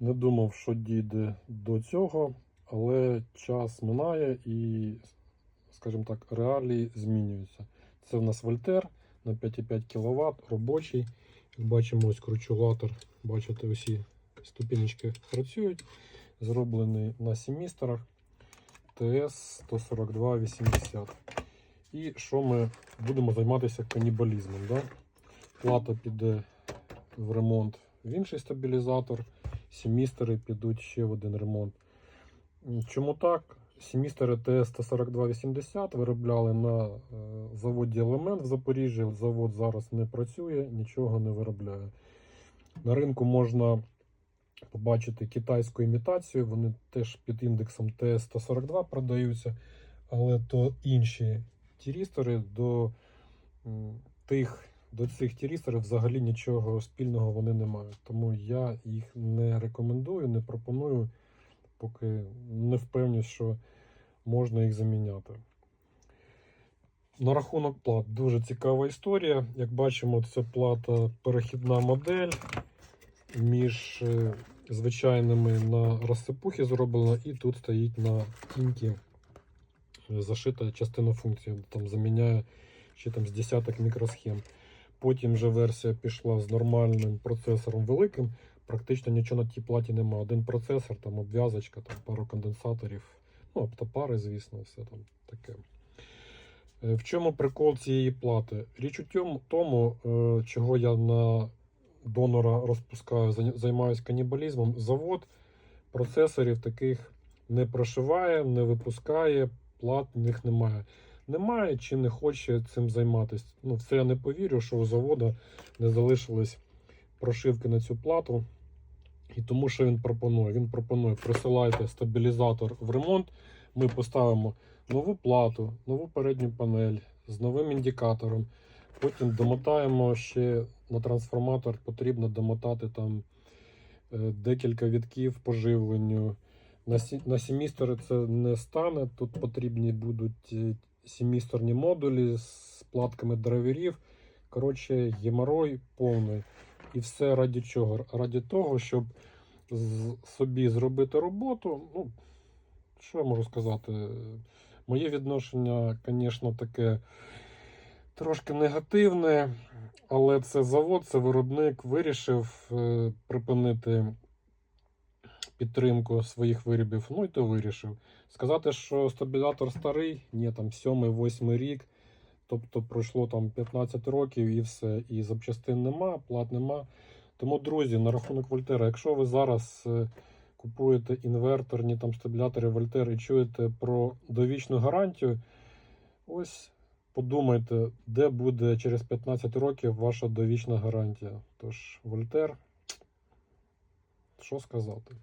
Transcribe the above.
Не думав, що дійде до цього, але час минає і, скажімо так, реалії змінюються. Це в нас вольтер на 5,5 кВт, робочий. Як бачимо, ось кручулатор. Бачите, усі ступінечки працюють. Зроблений на семісторах ТС 14280. І що ми будемо займатися канібалізмом. Да? Плата піде в ремонт в інший стабілізатор. Семістери підуть ще в один ремонт. Чому так? Семістери ТС 14280 виробляли на е, заводі Елемент в Запоріжжі. Завод зараз не працює, нічого не виробляє. На ринку можна побачити китайську імітацію. Вони теж під індексом ТС 142 продаються, але то інші тірістори до тих. До цих тірісторів взагалі нічого спільного вони не мають. Тому я їх не рекомендую, не пропоную, поки не впевнюсь, що можна їх заміняти. На рахунок плат дуже цікава історія. Як бачимо, це плата перехідна модель між е, звичайними на розсипухи зроблена, і тут стоїть на кінькі е, зашита частина функції. Там заміняє ще там з десяток мікросхем. Потім вже версія пішла з нормальним процесором великим. Практично нічого на тій платі немає. Один процесор, там обв'язочка, там пару конденсаторів, ну, оптопари, звісно, все там таке. Е, В чому прикол цієї плати? Річ у тому, е, чого я на донора розпускаю, займаюся канібалізмом. Завод процесорів таких не прошиває, не випускає, плат в них немає. Немає чи не хоче цим займатися. Ну, в це я не повірю, що у завода не залишились прошивки на цю плату. І тому, що він пропонує? Він пропонує присилайте стабілізатор в ремонт. Ми поставимо нову плату, нову передню панель з новим індикатором. Потім домотаємо ще на трансформатор, потрібно домотати там е, декілька вітків по живленню. На, сі- на семістори це не стане. Тут потрібні будуть е, семісторні модулі з платками драйверів. Коротше, геморой повний. І все раді чого? Раді того, щоб собі зробити роботу. Ну, що я можу сказати? Моє відношення, звісно, таке трошки негативне, але це завод, це виробник вирішив е, припинити підтримку своїх виробів. Ну і то вирішив. Сказати, що стабілізатор старий, ні, там 7-8 рік. Тобто пройшло там 15 років і все. І запчастин нема, плат нема. Тому, друзі, на рахунок Вольтера, якщо ви зараз е, купуєте інверторні там стабілятори Вольтер і чуєте про довічну гарантію, ось подумайте, де буде через 15 років ваша довічна гарантія. Тож, Вольтер, що сказати?